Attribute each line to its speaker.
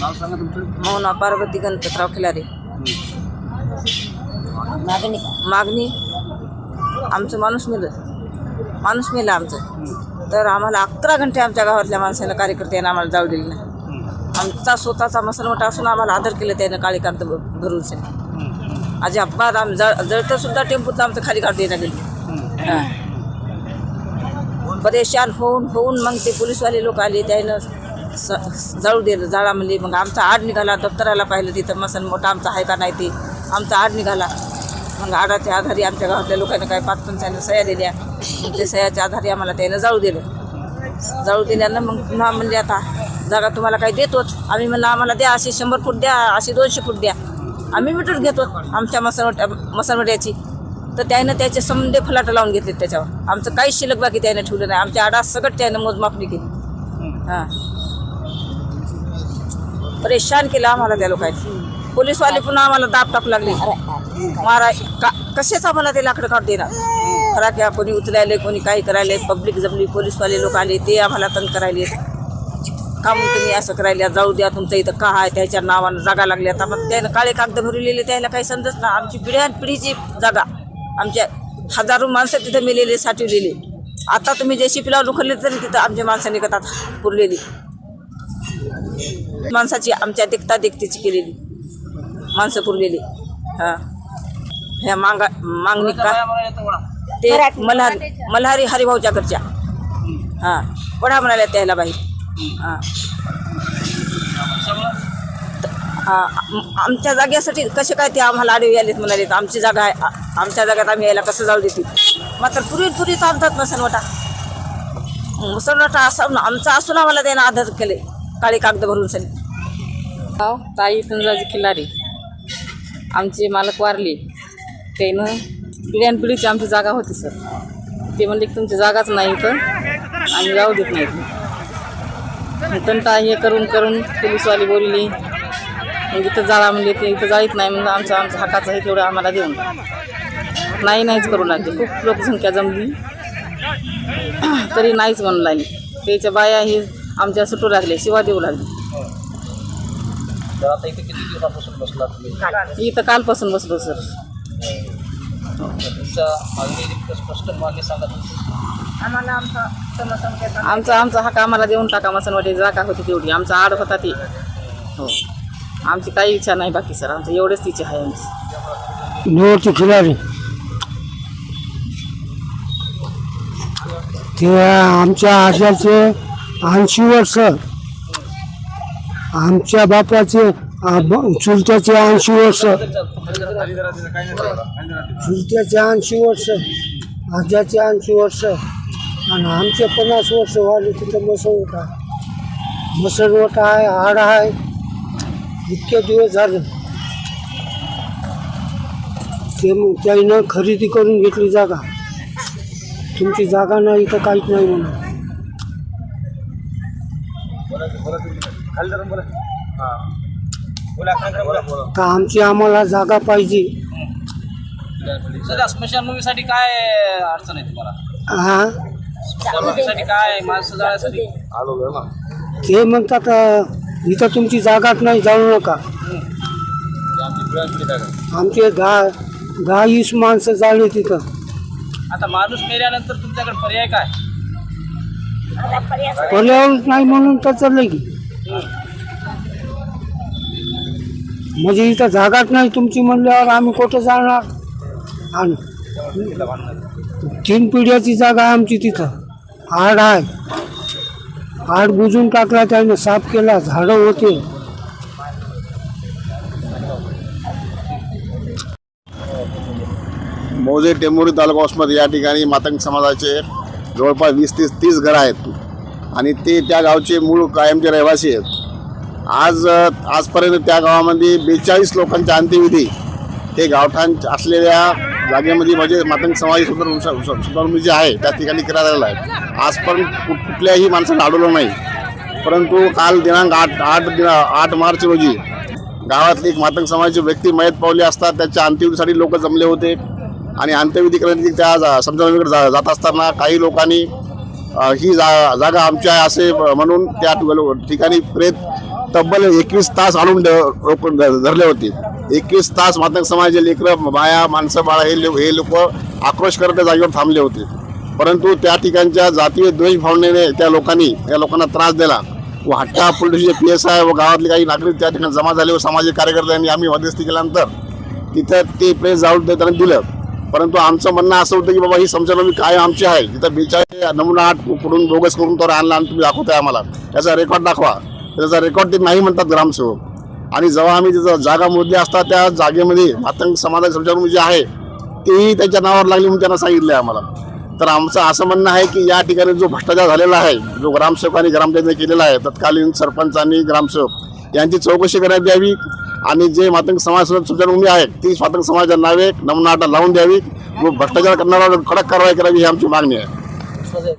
Speaker 1: नाव सांगा तुमचं.
Speaker 2: मौना पार्वती गणपतराव खिलारे. मागणी. मागणी. आमचं माणूस मेलं. माणूस मेलं आमचं. तर आम्हाला अकरा घंटे आमच्या गावातल्या माणसानं कार्यकर्त्यानं आम्हाला जाऊ दिली नाही. आमचा स्वतःचा मसलमोठा असून आम्हाला आदर केलं त्यानं काळी कागद भ- भरून सनी अजिबात आम जळ जळतं सुद्धा टेम्पोतलं आमचं खाली काढून देण्यात गेलं. परेशान होऊन होऊन मग ते पोलीसवाले लोक आले त्यानं स जाळू दिलं जाळा म्हणले. मग आमचा आड निघाला दप्तराला पाहिलं तिथं मसन मोठा आमचा आहे का नाही ते. आमचा आड निघाला. मग आडाच्या आधारी आमच्या गावातल्या लोकांनी काय पाच पंचायनं सह्या दिल्या. ते सह्याच्या आधारे आम्हाला त्यानं जाळू दिलं. जाळू दिल्यानं मग पुन्हा म्हणजे आता जागा तुम्हाला काही देतोच आम्ही म्हणलं आम्हाला द्या अशी शंभर फूट द्या अशी दोनशे फूट द्या. आम्ही मिटून घेतो आमच्या मसनवट्या मसनवट्याची. तर त्यानं त्याचे समंदे फलाट लावून घेतले त्याच्यावर. आमचं काहीच शिल्लक बाकी त्यानं ठेवलं नाही. आमच्या आडा सगळं त्यानं मोजमापणी केली. हां. परेशान केलं आम्हाला त्या लोकांनी. पोलीसवाले पुन्हा आम्हाला दाब टाकू लागले. मारा का कसेच आम्हाला ते लाकडं काढू देणार? फराक्या कोणी उचलायले कोणी काही करायले पब्लिक जमली पोलीसवाले लोक आले ते आम्हाला तंग करायले का मग तुम्ही असं करायला? जाऊ द्या तुमचं इथं का आहे? त्याच्या नावानं जागा लागल्या आता मग त्यानं काळे कागद भरलेले त्याला काही समजत ना आमची पिढ्यान पिढीची जागा. आमच्या हजारो माणसं तिथं मेलेले साठवलेले. आता तुम्ही जे शिपीला उखडले तरी तिथं आमच्या माणसांनी कथा पुरलेली. माणसाची आमच्या देखता देखतीची केलेली. माणसं पुरलेली. हां. ह्या मांगा मागणी का? ते मल्हारी मल्हारी हरिभाऊच्याकडच्या हां. पढा म्हणाल्या त्याला बाई हां. हां. आम- आमच्या जागेसाठी कसे काय ते आम्हाला आडवे आलेत म्हणाले आमची जागा आहे. आमच्या जागेत आम्ही यायला कसं जाऊ देतील? मात्र पुरी पुरीच आणतात मसनवटा मुसलमाटा असून आमचा असून आम्हाला त्यानं आदर केले. काळी कागद भरून सनी
Speaker 3: गाव ताई पुंजाजी खिल्लारी आमचे मालक वारले. त्यानं पिढ्यानपिढीची आमची जागा होती सर. ते म्हणले की तुमची जागाच नाही तर आम्ही जाऊ देत नाही मग तंटा हे करून करून पोलीसवाली बोलली मग इथं जाळा म्हणले ते इथं जाळीत नाही म्हणजे आमचं आमचं हकाचं आहे तेवढं आम्हाला देऊन. नाही नाहीच करू लागले. खूप लोकसंख्या जमली. तरी नाहीच म्हणू लागली. त्याच्या बाया हे आमच्या सुटू लागले शिवा देऊ लागले.
Speaker 1: तर आता इथे किती दिवसापासून बसला तुम्ही?
Speaker 3: इथं कालपासून बसलो सर.
Speaker 1: तुमच्या मागणी इतकं स्पष्ट मागे सांगा तुमची
Speaker 2: आम्हाला आमचा समसंख्येचा
Speaker 3: आमचा आमचा हक्क आम्हाला देऊन टाका मसनवाडी जागा होती तेवढी. आमचा आड होता ती. हो. आमची काही इच्छा नाही बाकी सर. आमचं एवढंच इच्छा आहे आमची.
Speaker 4: निवडची खिलारी ते आमच्या आजाचे ऐंशी वर्ष. आमच्या बापाचे चुलत्याचे ऐंशी वर्ष. चुलत्याचे ऐंशी वर्ष आजाचे ऐंशी वर्ष आणि आमचे पन्नास वर्ष वाढले तिथं मसवट आहे मसवट आहे हाड आहे. इतके दिवस झाले. ते मग त्यानं खरेदी करून घेतली जागा. तुमची जागा नाही तर काहीच नाही म्हणून. तर आमची आम्हाला जागा पाहिजे.
Speaker 1: सध्या स्मशानभूमीसाठी काय अडचण आहे तुम्हाला?
Speaker 4: हा?
Speaker 1: स्मशानभूमीसाठी काय माणसं जाळ्यासाठी
Speaker 4: ते म्हणतात अं, इथं तुमची जागाच नाही जाऊ नका. आमचे दहा दहा वीस माणसं जाळले तिथं.
Speaker 1: आता माणूस मेल्यानंतर तुमच्याकडे पर्याय काय?
Speaker 4: पर्यावरण नाही म्हणून तर चाललंय की. म्हणजे इथं जागाच नाही तुमची म्हणल्यावर आम्ही कुठं जाणार? आणि तीन पिढ्याची जागा आहे आमची तिथं. हाड आहे. हाड बुजून टाकला त्याने साफ केला झाडं होते.
Speaker 5: मौजे टेंभुर्णी तालुका वसमत या ठिकाणी मातंग समाजाचे जवळपास वीस तीस तीस घरं आहेत. आणि ते त्या गावचे मूळ कायमचे रहिवासी आहेत. आज आजपर्यंत त्या गावामध्ये बेचाळीस लोकांच्या अंत्यविधी. हे गावठाण असलेल्या जागेमध्ये म्हणजे मातंग समाज सुधार सुधारणी जे आहे त्या ठिकाणी करायला आहे. आजपर्यंत कुठल्याही माणसाला अडवलं नाही. परंतु काल दिनांक आठ आठ दिना आठ मार्च रोजी गावातली एक मातंग समाजाची व्यक्ती मयत पावली असतात. त्याच्या अंत्यविधीसाठी लोक जमले होते. आणि अंत्यविधी करण्याची त्या जा- समजावणीकडे जा जात असताना काही लोकांनी ही जा जागा आमची आहे असे म्हणून त्या ठिकाणी प्रेत तब्बल एकवीस तास आणून ड- धरले होते. एकवीस तास मातंग समाजाचे लेकरं बाया माणसं बाळा हे लोक हे लोक आक्रोश करत त्या जागेवर थांबले होते. परंतु त्या ठिकाणच्या जातीय द्वेष भावनेने त्या लोकांनी या लोकांना त्रास दिला. व हट्टा पोलीसचे पी एस आय व गावातले काही नागरिक त्या ठिकाणी जमा झाले व सामाजिक कार्यकर्त्यांनी आम्ही मध्यस्थी केल्यानंतर तिथं ते प्रेस जाऊन त्यांना दिलं. परंतु आमचं म्हणणं असं होतं की बाबा ही संचालनी काय आमची आहे. तिथं बेचाळीस नमुना आठ पुढून बोगस करून तो आणला आणि तुम्ही दाखवताय आम्हाला. त्याचा रेकॉर्ड दाखवा. त्याचा रेकॉर्ड ते नाही म्हणतात ग्रामसेवक. आणि जेव्हा आम्ही तिथं जागा मोजली असता त्या जागेमध्ये मातंग समाजाचे संचालक जे आहे तेही त्यांच्या नावावर लागले म्हणून त्यांना सांगितलं आम्हाला. तर आमचं असं म्हणणं आहे की या ठिकाणी जो भ्रष्टाचार झालेला आहे जो ग्रामसेवकांनी ग्रामपंचायतीने केलेला आहे तत्कालीन सरपंचांनी ग्रामसेवक यांची चौकशी करण्यात यावी. आणि जे मातंग समाज संचालक आहेत ती स्वातंत्र्य समाजाच्या नावे नमुना आता लावून द्यावी. व भ्रष्टाचार करणारा कडक कारवाई करावी ही आमची मागणी
Speaker 1: आहे.